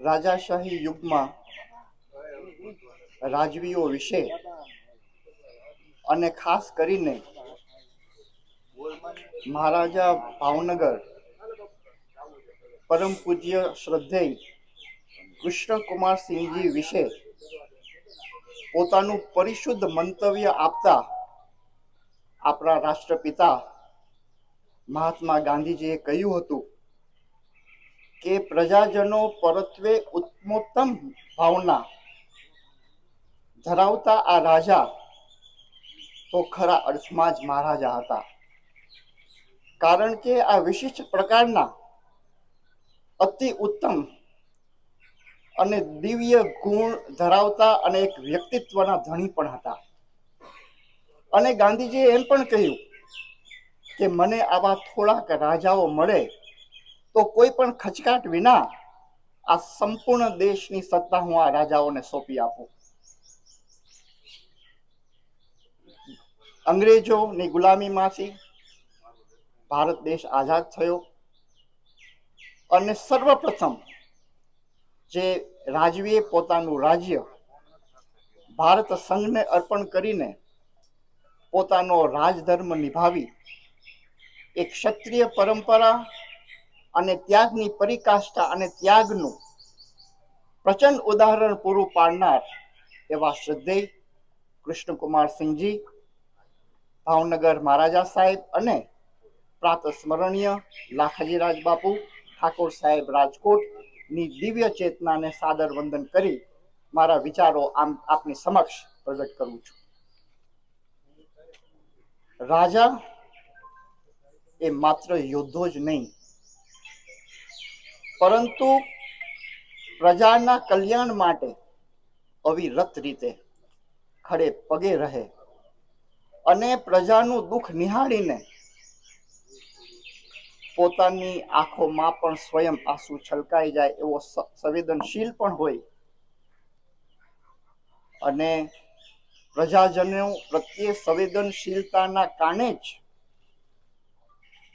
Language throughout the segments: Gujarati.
રાજાશાહી યુગમાં રાજવીઓ વિશે અને ખાસ કરીને મહારાજા ભાવનગર પરમ પૂજ્ય શ્રદ્ધેય કૃષ્ણકુમાર સિંહજી વિશે પોતાનું પરિશુદ્ધ મંતવ્ય આપતા આપણા રાષ્ટ્રપિતા મહાત્મા ગાંધીજીએ કહ્યું હતું કે પ્રજાજનો પરત્વે ઉત્તમોત્તમ ભાવના ધરાવતા આ રાજા તો ખરા અર્થમાં જ મહારાજા હતા. કારણ કે આ વિશિષ્ટ પ્રકારના અતિ ઉત્તમ અને દિવ્ય ગુણ ધરાવતા અને એક વ્યક્તિત્વના ધણી પણ હતા. અને ગાંધીજીએ એમ પણ કહ્યું કે મને આવા થોડાક રાજાઓ મળે તો કોઈ પણ ખચકાટ વિના આ સંપૂર્ણ દેશની સત્તા હું આ રાજાઓને સોંપી આપું. અંગ્રેજોની ગુલામીમાંથી ભારત દેશ આઝાદ થયો અને સર્વપ્રથમ જે રાજવીએ પોતાનું રાજ્ય ભારત સંઘને અર્પણ કરીને પોતાનો રાજધર્મ નિભાવી એક ક્ષત્રિય પરંપરા અને ત્યાગની પરિકાષ્ઠા અને ત્યાગનું પ્રચંડ ઉદાહરણ પૂરું પાડનાર એવા શ્રદ્ધેય કૃષ્ણકુમાર સિંહજી, ભાવનગર મહારાજા સાહેબ અને પ્રાત સ્મરણીય લાખાજી રાજબાપુ, ઠાકોર સાહેબ રાજકોટની દિવ્ય ચેતનાને સાદર વંદન કરી મારા વિચારો આમ આપની સમક્ષ પ્રગટ કરું છું. રાજા એ માત્ર યોદ્ધો જ નહીં પરંતુ પ્રજાના કલ્યાણ માટે અવિરત રીતે ખડે પગે રહે અને પ્રજાનું દુઃખ નિહાળીને પોતાની આંખોમાં પણ સ્વયં આંસુ છલકાઈ જાય એવો સંવેદનશીલ પણ હોય. અને પ્રજાજનો પ્રત્યે સંવેદનશીલતાના કારણે જ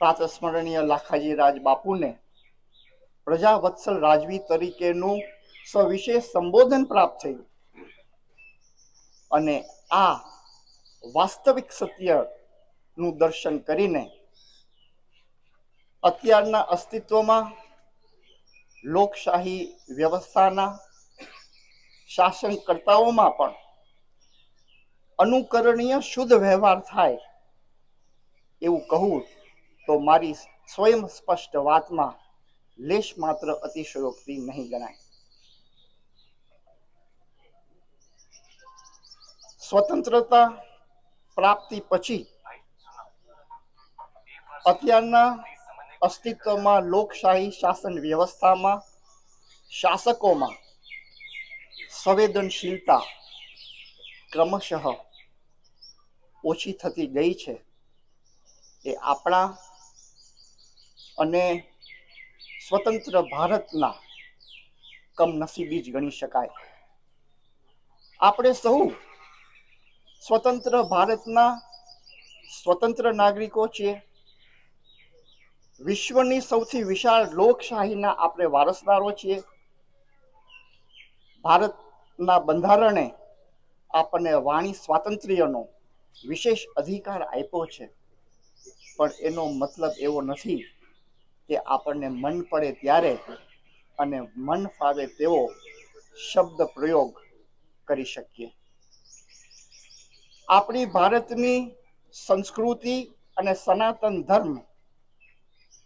પ્રાતસ્મરણીય લાખાજી રાજ બાપુને પ્રજા વત્સલ રાજવી તરીકેનું સવિશેષ સંબોધન પ્રાપ્ત થયું. અને આ વાસ્તવિક સત્યનું દર્શન કરીને અત્યારના અસ્તિત્વમાં લોકશાહી વ્યવસ્થાના શાસનકર્તાઓમાં પણ અનુકરણીય શુદ્ધ વ્યવહાર થાય એવું કહું તો મારી સ્વયં સ્પષ્ટ વાતમાં લેશ માત્ર અતિશયોક્તિ નહીં ગણાય. સ્વતંત્રતા પ્રાપ્તિ પછી અત્યારના અસ્તિત્વમાં લોકશાહી શાસન વ્યવસ્થામાં શાસકોમાં સંવેદનશીલતા ક્રમશઃ ઓછી થતી ગઈ છે. એ આપણા અને સ્વતંત્ર ભારતના કમનસીબી જ ગણી શકાય. આપણે સૌ સ્વતંત્ર ભારતના સ્વતંત્ર નાગરિકો છીએ. વિશ્વની સૌથી વિશાળ લોકશાહીના આપણે વારસદારો છીએ. ભારતના બંધારણે આપણને વાણી સ્વાતંત્ર્યનો વિશેષ અધિકાર આપ્યો છે. પણ એનો મતલબ એવો નથી કે આપણને મન પડે ત્યારે અને મન ફાવે તેવો શબ્દ પ્રયોગ કરી શકીએ. આપણી ભારતની સંસ્કૃતિ અને સનાતન ધર્મ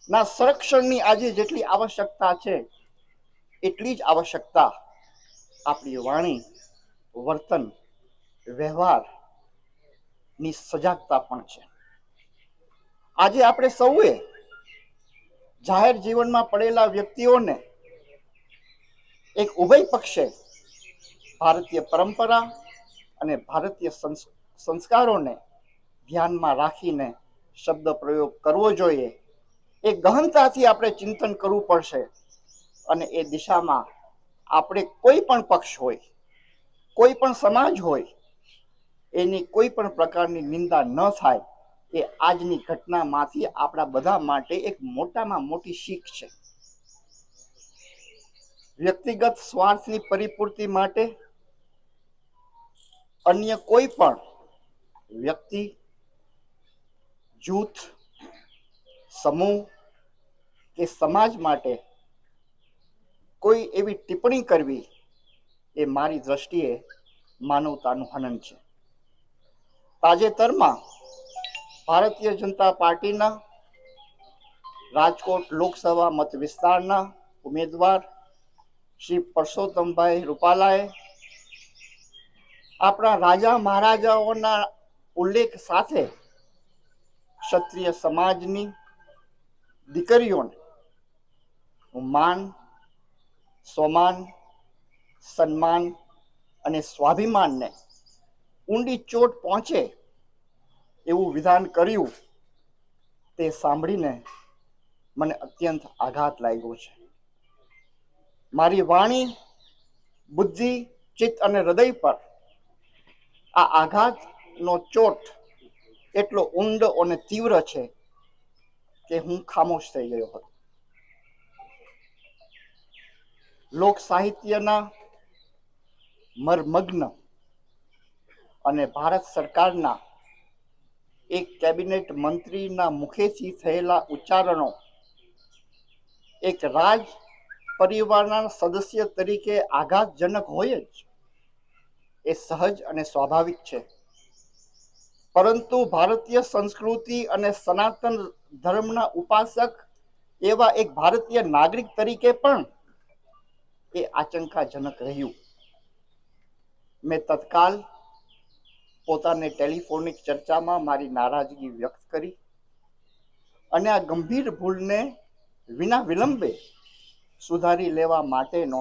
ના સંરક્ષણની આજે જેટલી આવશ્યકતા છે, એટલી જ આવશ્યકતા આપણી વાણી, વર્તન, વ્યવહારની સજાગતા પણ છે. આજે આપણે સૌએ જાહેર જીવનમાં પડેલા વ્યક્તિઓને એક ઉભય પક્ષે ભારતીય પરંપરા અને ભારતીય સંસ- સંસ્કારોને ધ્યાનમાં રાખીને શબ્દ પ્રયોગ કરવો જોઈએ. એ ગહનતાથી આપણે ચિંતન કરવું પડશે અને એ દિશામાં આપણે કોઈ પણ પક્ષ હોય, કોઈ પણ સમાજ હોય, એની કોઈ પણ પ્રકારની નિંદા ન થાય. એ આજની ઘટનામાંથી આપણા બધા માટે એક મોટામાં મોટી શીખ છે. વ્યક્તિગત સ્વાર્થની પરિપૂર્તિ માટે અન્ય કોઈ પણ વ્યક્તિ, જૂથ, સમૂહ કે સમાજ માટે કોઈ એવી ટિપ્પણી કરવી એ મારી દ્રષ્ટિએ માનવતાનું હનન છે. તાજેતરમાં ભારતીય જનતા પાર્ટીના રાજકોટ લોકસભા મત વિસ્તારના ઉમેદવાર શ્રી પરસોત્તમભાઈ રૂપાલાએ આપણા રાજા મહારાજાઓના ઉલ્લેખ સાથે ક્ષત્રિય સમાજની દીકરીઓને માન, સ્વમાન, સન્માન અને સ્વાભિમાનને ઊંડી ચોટ પહોંચે એવું વિધાન કર્યું તે સાંભળીને મને અત્યંત આઘાત લાગ્યો છે. મારી વાણી, બુદ્ધિ, ચિત્ત અને હૃદય પર આ આઘાતનો ચોટ એટલો ઊંડો અને તીવ્ર છે કે હું ખામોશ થઈ ગયો હતો. લોક સાહિત્યના મર્મગ્ન અને ભારત સરકારના એક કેબિનેટ મંત્રીના મુખેથી થયેલા ઉચ્ચારણો. એક રાજ પરિવારના સદસ્ય તરીકે આઘાતજનક હોય જ એ સહજ અને સ્વાભાવિક છે. પરંતુ ભારતીય સંસ્કૃતિ અને સનાતન ધર્મના ઉપાસક એવા એક ભારતીય નાગરિક તરીકે પણ એ આચંકાજનક રહ્યું. મેં તત્કાલ પોતાને ટેલિફોનિક ચર્ચામાં મારી નારાજગી વ્યક્ત કરી અને આ ગંભીર ભૂલને વિના વિલંબે સુધારી લેવા માટેનો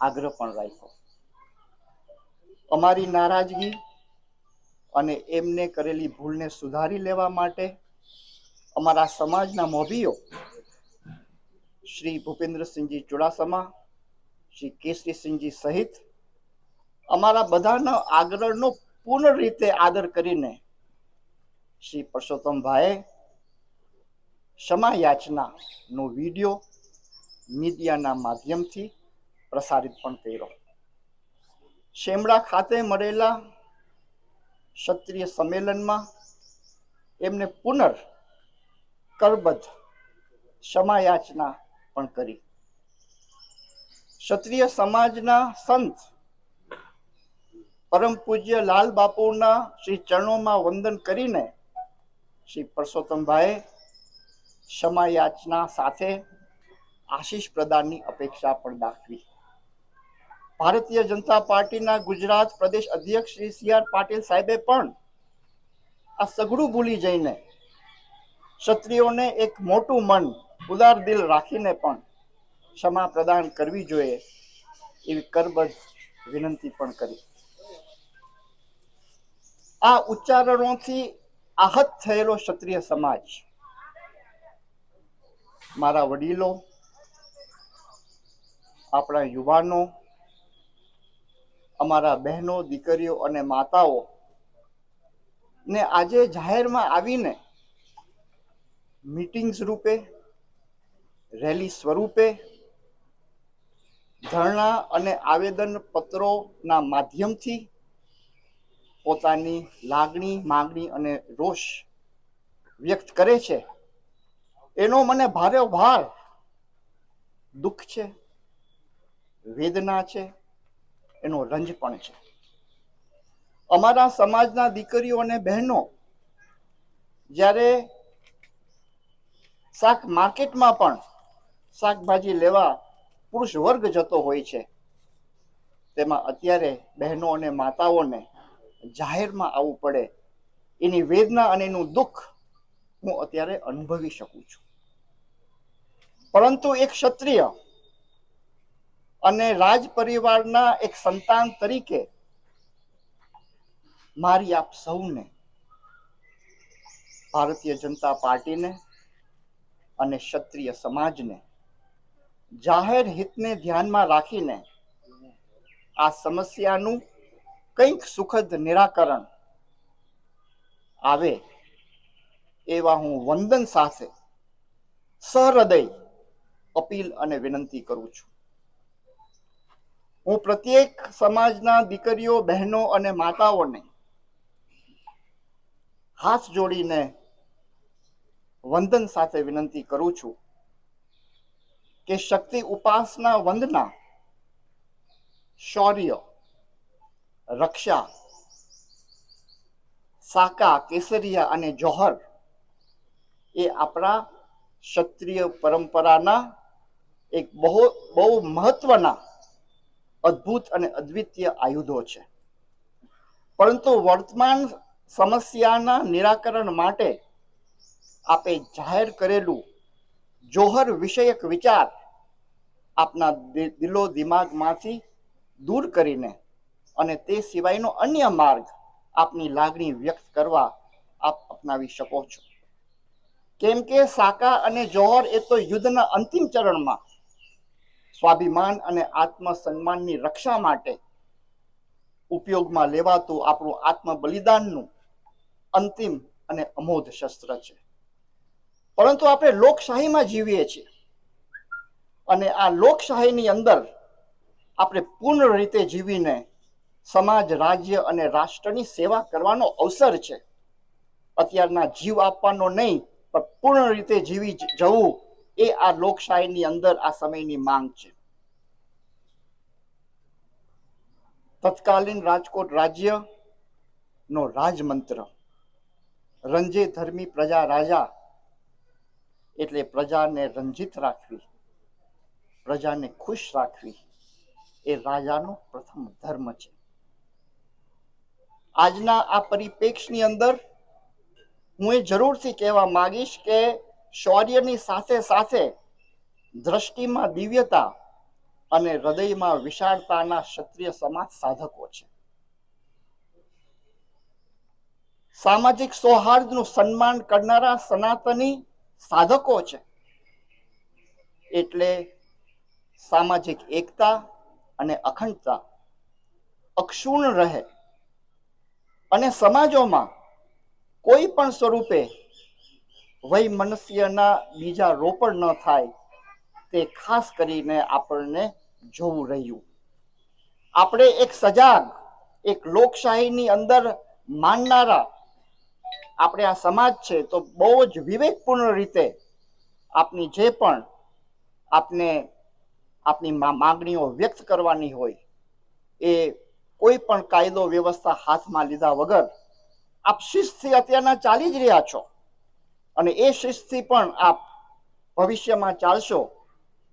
આગ્રહ પણ રાખ્યો. અમારી નારાજગી અને એમને કરેલી ભૂલને સુધારી લેવા માટે અમારા સમાજના મોભીઓ શ્રી ભૂપેન્દ્રસિંહજી ચુડાસમા, શ્રી કેસરીસિંહજી સહિત અમારા બધાના આગ્રહનો પૂર્ણ રીતે આદર કરીને શ્રી પરસોત્તમભાઈએ ક્ષમાયાચનાનો વીડિયો મીડિયાના માધ્યમથી પ્રસારિત પણ કર્યો. શેમડા ખાતે મળેલા ક્ષત્રિય સંમેલનમાં એમને પુનર કરબદ્ધ ક્ષમાયાચના પણ કરી. ક્ષત્રિય સમાજના સંત પરમ પૂજ્ય લાલ બાપુના શ્રી ચરણોમાં વંદન કરીને શ્રી પરસોત્તમભાઈ ક્ષમા યાચના સાથે આશીષ પ્રદાનની અપેક્ષા પણ દાખવી. ભારતીય જનતા પાર્ટીના ગુજરાત પ્રદેશ અધ્યક્ષ શ્રી સી આર પાટીલ સાહેબે પણ આ સઘળું ભૂલી જઈને ક્ષત્રિયોને એક મોટું મન, ઉદાર દિલ રાખીને પણ ક્ષમા પ્રદાન કરવી જોઈએ એવી કરબજ વિનંતી પણ કરી. આ ઉચ્ચારણોથી આહત થયેલો ક્ષત્રિય સમાજ. મારા વડીલો, આપણા યુવાનો, અમારા બહેનો, દીકરીઓ અને માતાઓ ને આજે જાહેરમાં આવીને મીટિંગ્સ રૂપે, રેલી સ્વરૂપે, ધરણા અને આવેદન પત્રોના માધ્યમથી પોતાની લાગણી, માગણી અને રોષ વ્યક્ત કરે છે. એનો મને ભારે ભાર, દુઃખ છે, વેદના છે, એનો રંજ પણ છે. અમારા સમાજના દીકરીઓ અને બહેનો જ્યારે શાક માર્કેટમાં પણ શાકભાજી લેવા પુરુષ વર્ગ જતો હોય છે, તેમાં અત્યારે બહેનો અને માતાઓને જાહેરમાં આવવું પડે, એની વેદના અને એનું દુઃખ હું અત્યારે અનુભવી શકું છું. પરંતુ એક ક્ષત્રિય અને રાજ પરિવારના એક સંતાન તરીકે મારી આપ સૌને, ભારતીય જનતા પાર્ટીને અને ક્ષત્રિય સમાજને જાહેર હિતને ધ્યાનમાં રાખીને આ સમસ્યાનું કંઈક સુખદ નિરાકરણ આવે એવા હું વંદન સાથે સહૃદય અપીલ અને વિનંતી કરું છું. હું પ્રત્યેક સમાજના દીકરીઓ, બહેનો અને માતાઓને હાથ જોડીને વંદન સાથે વિનંતી કરું છું કે શક્તિ ઉપાસના વંદના શૌર્ય રક્ષા, સાકા, કેસરિયા અને જોહર એ આપણા ક્ષત્રિય પરંપરાના એક બહુ બહુ મહત્વના અદ્ભુત અને અદ્વિતીય આયુધો છે. પરંતુ વર્તમાન સમસ્યાના નિરાકરણ માટે આપે જાહેર કરેલું જોહર વિષયક વિચાર આપના દિલો, દિમાગમાંથી દૂર કરીને અને તે સિવાયનો અન્ય માર્ગ આપની લાગણી વ્યક્ત કરવા આપ અપનાવી શકો છો. કેમ કે સાકા અને જોહર એ તો યુદ્ધના અંતિમ ચરણમાં સ્વાભિમાન અને આત્મસન્માનની રક્ષા માટે ઉપયોગમાં લેવાતું આપણું આત્મ બલિદાનનું અંતિમ અને અમોધ શસ્ત્ર છે. પરંતુ આપણે લોકશાહીમાં જીવીએ છીએ અને આ લોકશાહીની અંદર આપણે પૂર્ણ રીતે જીવીને સમાજ, રાજ્ય અને રાષ્ટ્રની સેવા કરવાનો અવસર છે. અત્યારના જીવ આપવાનો નહીં, પણ પૂર્ણ રીતે જીવી જવું એ આ લોકશાહીની અંદર આ સમયની માંગ છે. તત્કાલીન રાજકોટ રાજ્ય નો રાજમંત્ર, રંજે ધર્મી પ્રજા રાજા, એટલે પ્રજાને રંજિત રાખવી, પ્રજાને ખુશ રાખવી એ રાજાનો પ્રથમ ધર્મ છે. આજના આ પરિપ્રેક્ષની અંદર હું એ જરૂરથી કહેવા માંગીશ કે શૌર્યની સાથે સાથે દ્રષ્ટિમાં દિવ્યતા અને હૃદયમાં વિશાળતાના ક્ષત્રિય સમાજ સાધકો છે. સામાજિક સૌહાર્દનું સન્માન કરનારા સનાતની સાધકો છે. એટલે સામાજિક એકતા અને અખંડતા અક્ષુણ રહે અને સમાજોમાં કોઈ પણ સ્વરૂપે વય મનુષ્યના બીજા રોપણ ન થાય તે ખાસ કરીને આપણને જોવું રહ્યું. આપણે એક સજાગ, એક લોકશાહીની અંદર માનનારા આપણે આ સમાજ છે તો બહુ જ વિવેકપૂર્ણ રીતે આપની જે પણ આપને આપની માગણીઓ વ્યક્ત કરવાની હોય એ કોઈ પણ કાયદો, વ્યવસ્થા હાથમાં લીધા વગર આપ શિસ્તથી અત્યારના ચાલી જ રહ્યા છો. અને એ શિસ્તથી પણ આપ ભવિષ્યમાં ચાલશો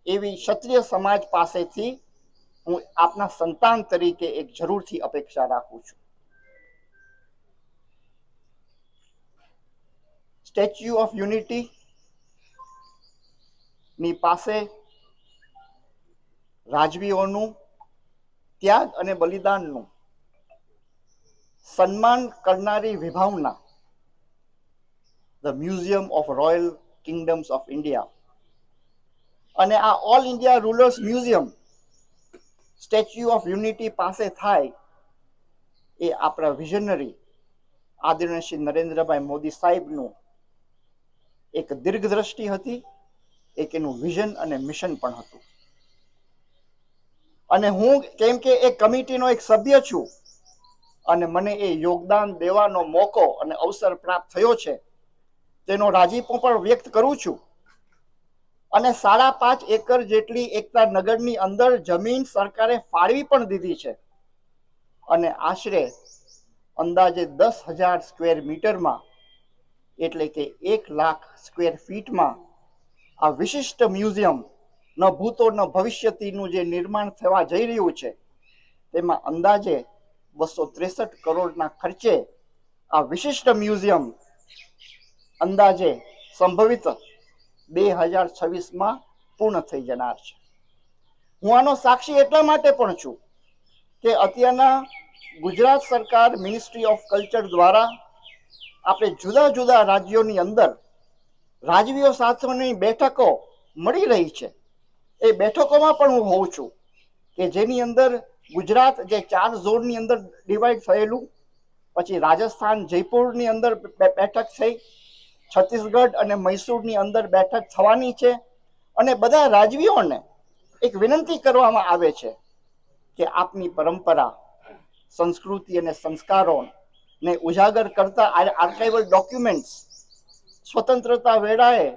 એવી ક્ષત્રિય સમાજ પાસેથી હું આપના સંતાન તરીકે એક જરૂરથી અપેક્ષા રાખું છું. સ્ટેચ્યુ ઓફ યુનિટી ની પાસે રાજવીઓનું ત્યાગ અને બલિદાનનું સન્માન કરનારી વિભાવના the museum of royal kingdoms of India અને આ all India rulers museum statue of unity પાસે થાય એ આપણા વિઝનરી આદરણીય શ્રી નરેન્દ્રભાઈ મોદી સાહેબનું એક દીર્ઘદ્રષ્ટિ હતી, એક એનું વિઝન અને મિશન પણ હતું. અને હું કેમ કે એ કમિટીનો એક સભ્ય છું. અને મને એ યોગદાન દેવાનો મોકો અને અવસર પ્રાપ્ત થયો છે. તેનો રાજીપો પણ વ્યક્ત કરું છું. અને સાડા પાંચ એકર જેટલી એકતા નગરની અંદર જમીન સરકારે ફાળવી પણ દીધી છે. અને આશરે અંદાજે દસ હજાર સ્ક્વેર મીટરમાં, એટલે કે એક લાખ સ્ક્વેર ફીટમાં, આ વિશિષ્ટ મ્યુઝિયમ ન ભૂતો ન ભવિષ્યતીનું જે નિર્માણ થવા જઈ રહ્યું છે, તેમાં અંદાજે બસો ત્રેસઠ કરોડના ખર્ચે આ વિશિષ્ટ મ્યુઝિયમ અંદાજે સંભવિત બે હજાર છવ્વીસમાં પૂર્ણ થઈ જનાર છે. હું આનો સાક્ષી એટલા માટે પણ છું કે અત્યારના ગુજરાત સરકાર મિનિસ્ટ્રી ઓફ કલ્ચર દ્વારા આપણે જુદા જુદા રાજ્યોની અંદર રાજવીઓ સાથેની બેઠકો મળી રહી છે. એ બેઠકોમાં પણ હું હોઉં છું કે જેની અંદર ગુજરાત જે ચાર ઝોનની અંદર ડિવાઈડ થયેલું, પછી રાજસ્થાન જયપુરની અંદર બેઠક થઈ, છત્તીસગઢ અને મૈસૂરની અંદર બેઠક થવાની છે અને બધા રાજવીઓને એક વિનંતી કરવામાં આવે છે કે આપની પરંપરા, સંસ્કૃતિ અને સંસ્કારોને ઉજાગર કરતા આર્કાઇવલ ડોક્યુમેન્ટ્સ સ્વતંત્રતા વેળાએ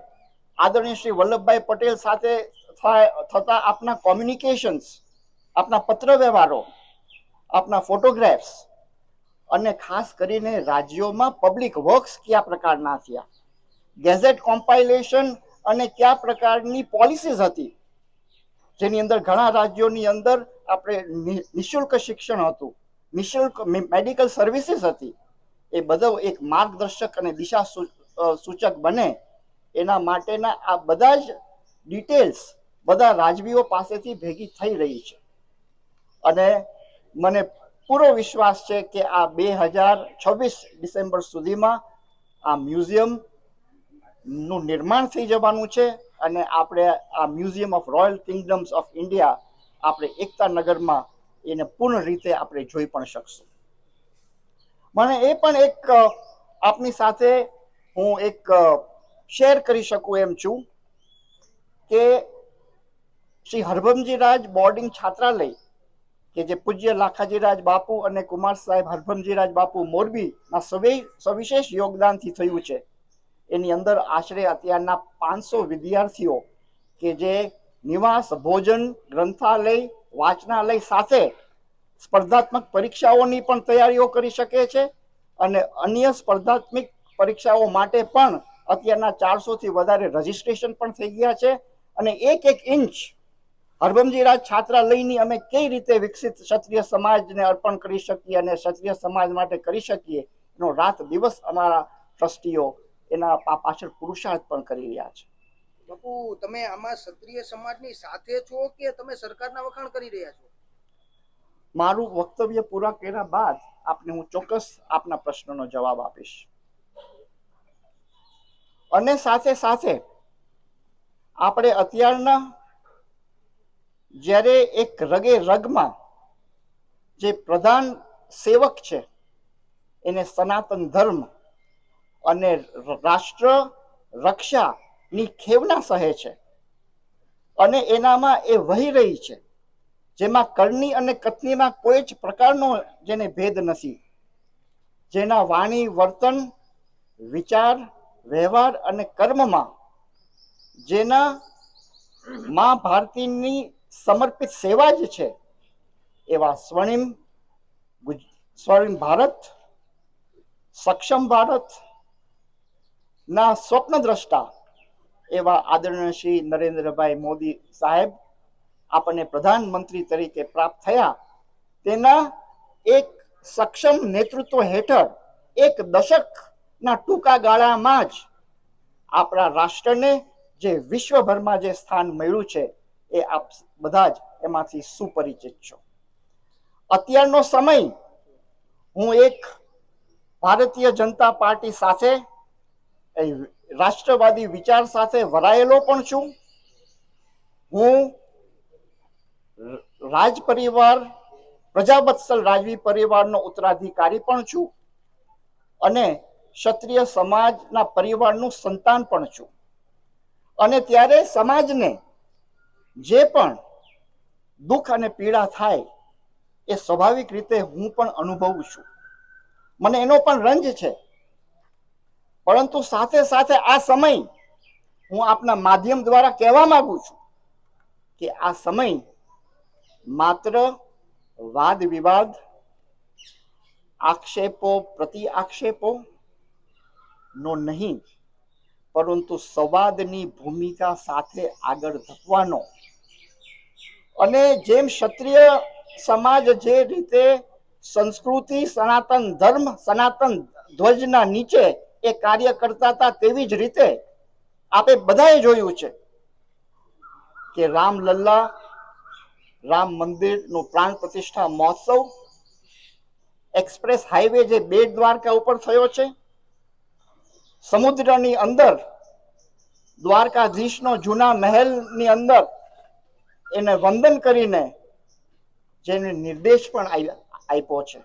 આદરણીય શ્રી વલ્લભભાઈ પટેલ સાથે થતા આપના કોમ્યુનિકેશન્સ આપના પત્ર વ્યવહારો આપના ફોટોગ્રાફ્સ અને ખાસ કરીને રાજ્યોમાં પબ્લિક વર્ક્સ કયા પ્રકારના થયા? ગેઝેટ કોમ્પાઇલેશન અને કયા પ્રકારની પોલિસીસ હતી? જેની અંદર ઘણા રાજ્યોની અંદર આપણે નિઃશુલ્ક શિક્ષણ હતું, નિઃશુલ્ક મેડિકલ સર્વિસીસ હતી. એ બધો એક માર્ગદર્શક અને દિશા સૂચક બને. એના માટેના આ બધા જ ડિટેલ્સ બધા રાજવીઓ પાસેથી ભેગી થઈ રહી છે. અને મને પૂરો વિશ્વાસ છે કે આ બે હજાર છવ્વીસ ડિસેમ્બર સુધીમાં આ મ્યુઝિયમનું નિર્માણ થઈ જવાનું છે અને આપણે આ museum of royal kingdoms of India આપણે એકતા નગરમાં એને પૂર્ણ રીતે આપણે જોઈ પણ શકશું. મને એ પણ એક આપની સાથે હું એક શેર કરી શકું એમ છું કે શ્રી હરભમજી રાજ બોર્ડિંગ છાત્રાલય, કે જે પૂજ્ય લાખાજીરાજ બાપુ અને કુમાર સાહેબ હરભમજીરાજ બાપુ મોરબીના સવે, સવિશેષ યોગદાનથી થયું છે. એની અંદર આશરે અત્યારના પાંચસો વિદ્યાર્થીઓ કે જે નિવાસ, ભોજન, ગ્રંથાલય, વાંચનાલય સાથે સ્પર્ધાત્મક પરીક્ષાઓની પણ તૈયારીઓ કરી શકે છે અને અન્ય સ્પર્ધાત્મક પરીક્ષાઓ માટે પણ અત્યારના ચારસો થી વધારે રજીસ્ટ્રેશન પણ થઈ ગયા છે અને એક એક ઇંચ હરભમજીરાજ છાત્રાલયની અમે કઈ રીતે વિકસિત ક્ષત્રિય સમાજને અર્પણ કરી શકીએ અને ક્ષત્રિય સમાજ માટે કરી શકીએ એનો રાત દિવસ અમારા ટ્રસ્ટીઓ એના પાછળ પુરુષાર્થ પણ કરી રહ્યા છે. બાપુ તમે આમાં ક્ષત્રિય સમાજની સાથે છો કે તમે સરકારના વખાણ કરી રહ્યા છો? મારું વક્તવ્ય પૂરા કર્યા બાદ આપને હું ચોક્કસ આપના પ્રશ્નનો જવાબ આપીશ. અને સાથે સાથે આપણે અત્યારના જ્યારે એક રગે રગમાં જે પ્રધાન સેવક છે, એને સનાતન ધર્મ અને રાષ્ટ્ર રક્ષાની ખેવના સહે છે અને એનામાં એ વહી રહી છે. જેમાં કર્ણી અને કથનીમાં કોઈ જ પ્રકારનો જેને ભેદ નથી. જેના વાણી, વર્તન, વિચાર, વ્યવહાર અને કર્મમાં જેના મા ભારતીની સમર્પિત સેવા જ છે. એવા સ્વર્ણિમ સ્વર્ણિમ ભારત, સક્ષમ ભારત, ના સ્વપ્ન દ્રષ્ટા એવા આદરણીય શ્રી નરેન્દ્રભાઈ મોદી સાહેબ આપણને પ્રધાનમંત્રી તરીકે પ્રાપ્ત થયા. તેના એક સક્ષમ નેતૃત્વ હેઠળ એક દશકના ટૂંકા ગાળામાં જ આપણા રાષ્ટ્રને જે વિશ્વભરમાં જે સ્થાન મળ્યું છે એ આપ બધા જ એમાંથી સુપરિચિત છો. અત્યારનો સમય હું એક ભારતીય જનતા પાર્ટી સાથે રાષ્ટ્રવાદી વિચાર સાથે વરાયેલો પણ છું. હું રાજ પરિવાર પ્રજાવત્સલ રાજવી પરિવારનો ઉત્તરાધિકારી પણ છું અને ક્ષત્રિય સમાજના પરિવારનું સંતાન પણ છું. અને ત્યારે સમાજને જે પણ દુઃખ અને પીડા થાય, એ સ્વાભાવિક રીતે હું પણ અનુભવું છું. મને એનો પણ રંજ છે. પરંતુ સાથે સાથે આ સમય હું આપના માધ્યમ દ્વારા કહેવા માંગુ છું કે આ સમય માત્ર વાદ વિવાદ, આક્ષેપો, પ્રતિ આક્ષેપો નો નહીં, પરંતુ સંવાદની ભૂમિકા સાથે આગળ ધપવાનો અને જેમ ક્ષત્રિય સમાજ જે રીતે સંસ્કૃતિ, સનાતન ધર્મ, સનાતન ધ્વજના નીચે એ કાર્ય કરતા હતા તેવી જ રીતે આપણે બધાએ જોયું છે કે રામ લલ્લા, રામ મંદિરનું પ્રાણ પ્રતિષ્ઠા મહોત્સવ, એક્સપ્રેસ હાઈવે જે બેટ દ્વારકા ઉપર થયો છે, સમુદ્રની અંદર દ્વારકાધીશનો જૂના મહેલની અંદર એને વંદન કરીને જેને નિર્દેશ પણ આપ્યો છે.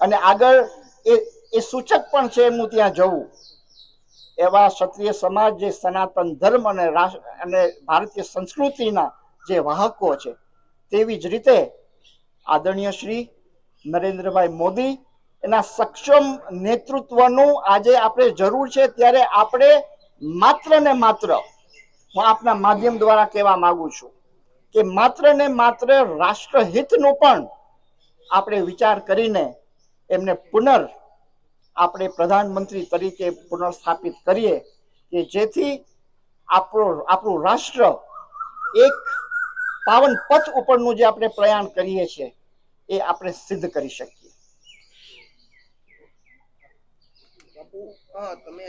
અને આગળ એ એ સૂચક પણ છે એમનું ત્યાં જવું એવા ક્ષત્રિય સમાજ, જે સનાતન ધર્મ અને રાષ્ટ્ર, અને ભારતીય સંસ્કૃતિના જે વાહકો છે, તેવી જ રીતે આદરણીય શ્રી નરેન્દ્રભાઈ મોદી એના સક્ષમ નેતૃત્વનું આજે આપણે જરૂર છે, ત્યારે આપણે માત્ર ને માત્ર હું આપના માધ્યમ દ્વારા કહેવા માંગુ છું. કે માત્ર ને માત્ર રાષ્ટ્રહિતનું પણ આપણે વિચાર કરીને એમને પુનર આપણે પ્રધાનમંત્રી તરીકે પુનર્સ્થાપિત કરીએ કે જેથી આપણું આપણું રાષ્ટ્ર એક પાવન પથ ઉપરનું જે આપણે પ્રયાણ કરીએ છીએ, એ આપણે સિદ્ધ કરી શકીએ. તમે